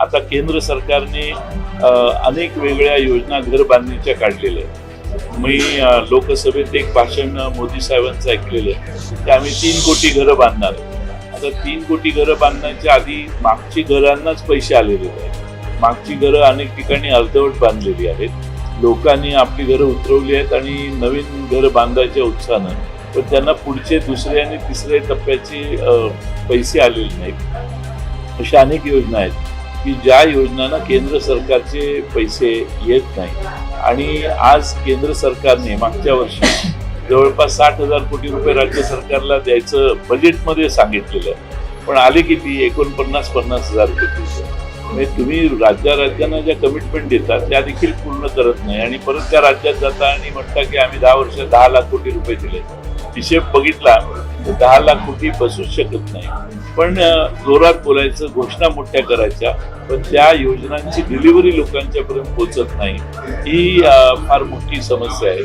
आता केंद्र सरकारने अनेक वेगळ्या योजना घर बांधणीच्या काढलेल्या आहेत. मी लोकसभेत एक भाषण मोदी साहेबांचं ऐकलेलं आहे. की आम्ही तीन कोटी घरं बांधणार आता तीन कोटी घरं बांधण्याच्या आधी मागची घरांनाच पैसे आलेले आहेत. मागची घरं अनेक ठिकाणी अर्धवट बांधलेली आहेत. लोकांनी आपली घरं उतरवली आहेत आणि नवीन घरं बांधायच्या उत्साहानं. पण त्यांना पुढचे दुसरे आणि तिसरे टप्प्याचे पैसे आलेले नाहीत. अशा अनेक योजना आहेत. की ज्या योजनांना केंद्र सरकारचे पैसे येत नाही. आणि आज केंद्र सरकारने मागच्या वर्षी जवळपास साठ हजार कोटी रुपये राज्य सरकारला द्यायचं बजेटमध्ये सांगितलेलं आहे. पण आले किती? एकोणपन्नास पन्नास हजार कोटी म्हणजे तुम्ही राज्या राज्यांना ज्या कमिटमेंट देतात त्या देखील पूर्ण करत नाही. आणि परत त्या राज्यात जाता आणि म्हणता की आम्ही दहा वर्ष दहा लाख कोटी रुपये दिले. हिशेब बघितला. दहा लाख कोटी बसूच शकत नाही. पण जोरात बोलायचं घोषणा मोठ्या करायच्या पण त्या योजनांची डिलिव्हरी लोकांच्या पर्यंत पोहोचत नाही. ही फार मोठी समस्या आहे.